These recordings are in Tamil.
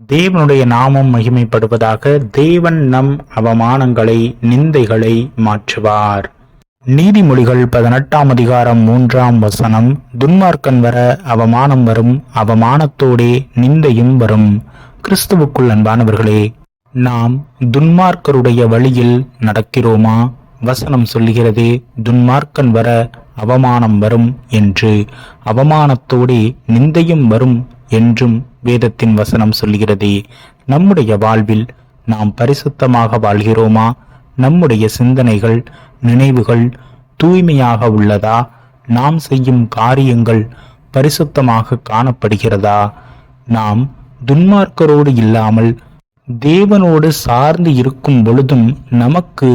தேவனுடைய நாமம் மகிமைப்படுவதாக தேவன் நம் அவமானங்களை நிந்தைகளை மாற்றுவார். நீதிமொழிகள் பதினெட்டாம் அதிகாரம் மூன்றாம் வசனம். துன்மார்க்கன் வர அவமானம் வரும் அவமானத்தோடே நிந்தையும் வரும். கிறிஸ்துவுக்குள் அன்பானவர்களே நாம் துன்மார்க்கருடைய வழியில் நடக்கிறோமா? வசனம் சொல்லுகிறதே துன்மார்க்கன் வர அவமானம் வரும் என்று அவமானத்தோடே நிந்தையும் வரும் என்றும் வேதத்தின் வசனம் சொல்கிறது நம்முடைய வாழ்வில் நாம் பரிசுத்தமாக வாழ்கிறோமா? நம்முடைய சிந்தனைகள் நினைவுகள் தூய்மையாக உள்ளதா? நாம் செய்யும் காரியங்கள் பரிசுத்தமாக காணப்படுகிறதா? நாம் துன்மார்க்கரோடு இல்லாமல் தேவனோடு சார்ந்து இருக்கும் பொழுதும் நமக்கு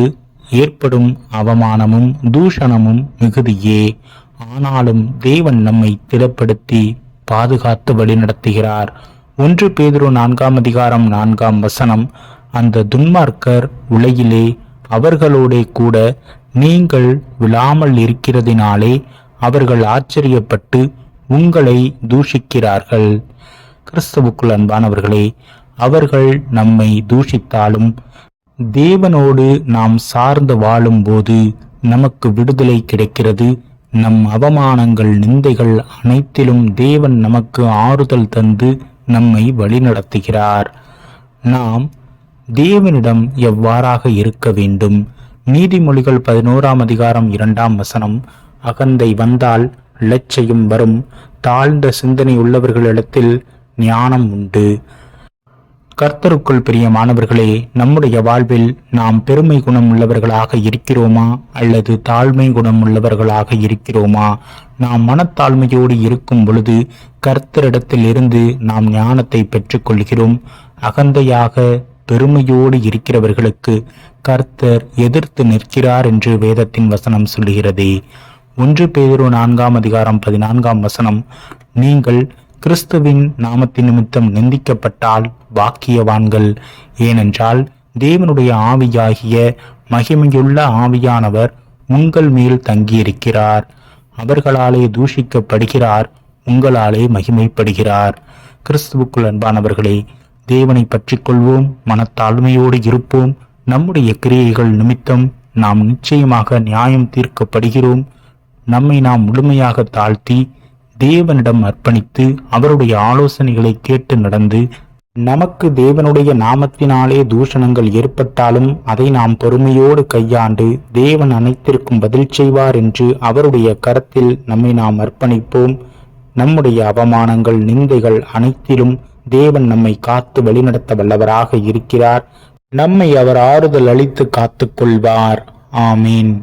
ஏற்படும் அவமானமும் தூஷணமும் மிகுதியே. ஆனாலும் தேவன் நம்மை திடப்படுத்தி பாதுகாத்து வழிநடத்துகிறார் ஒன்று பேதுரு நான்காம் அதிகாரம் நான்காம் வசனம். அந்த துன்மார்க்கர் உலகிலே அவர்களோடே கூட நீங்கள் விழாமல் இருக்கிறதினாலே அவர்கள் ஆச்சரியப்பட்டு உங்களை தூஷிக்கிறார்கள். கிறிஸ்துவுக்குள் அன்பானவர்களே அவர்கள் நம்மை தூஷித்தாலும் தேவனோடு நாம் சார்ந்து வாழும்போது நமக்கு விடுதலை கிடைக்கிறது. நம் அவமானங்கள் நிந்தைகள் அனைத்திலும் தேவன் நமக்கு ஆறுதல் தந்து நம்மை வழிநடத்துகிறார். நாம் தேவனிடம் எவ்வாறாக இருக்க வேண்டும்? நீதிமொழிகள் பதினோராம் அதிகாரம் இரண்டாம் வசனம். அகந்தை வந்தால் லட்சையும் வரும். தாழ்ந்த சிந்தனை உள்ளவர்களிடத்தில் ஞானம் உண்டு. கர்த்தருக்குள் பிரியமானவர்களே நம்முடைய வாழ்வில் நாம் பெருமை குணம் உள்ளவர்களாக இருக்கிறோமா? அல்லது தாழ்மை குணம் உள்ளவர்களாக இருக்கிறோமா? நாம் மனத்தாழ்மையோடு இருக்கும் பொழுது கர்த்தரிடத்தில் இருந்து நாம் ஞானத்தை பெற்றுக்கொள்கிறோம். அகந்தையாக பெருமையோடு இருக்கிறவர்களுக்கு கர்த்தர் எதிர்த்து நிற்கிறார் என்று வேதத்தின் வசனம் சொல்லுகிறதே. ஒன்று பேதொரு நான்காம் அதிகாரம் பதினான்காம் வசனம் நீங்கள் கிறிஸ்துவின் நாமத்தின் நிமித்தம் நிந்திக்கப்பட்டால் பாக்கியவான்கள் ஏனென்றால் தேவனுடைய ஆவியாகிய மகிமையுள்ள ஆவியானவர் உங்கள் மேல் தங்கியிருக்கிறார். அவர்களாலே தூஷிக்கப்படுகிறார் உங்களாலே மகிமைப்படுகிறார். கிறிஸ்துவுக்குள் அன்பானவர்களே தேவனை பற்றி கொள்வோம் மனத்தாழ்மையோடு இருப்போம். நம்முடைய கிரியைகள் நிமித்தம் நாம் நிச்சயமாக நியாயம் தீர்க்கப்படுகிறோம். நம்மை நாம் முழுமையாக தாழ்த்தி தேவனிடம் அர்ப்பணித்து அவருடைய ஆலோசனைகளை கேட்டு நடந்து நமக்கு தேவனுடைய நாமத்தினாலே தூஷணங்கள் ஏற்பட்டாலும் அதை நாம் பொறுமையோடு கையாண்டு தேவன் அனைத்திற்கும் பதில் செய்வார் என்று அவருடைய கரத்தில் நம்மை நாம் அர்ப்பணிப்போம். நம்முடைய அவமானங்கள் நிந்தைகள் அனைத்திலும் தேவன் நம்மை காத்து வழிநடத்த வல்லவராக இருக்கிறார். நம்மை அவர் ஆறுதல் அளித்து காத்துக்கொள்வார். ஆமீன்.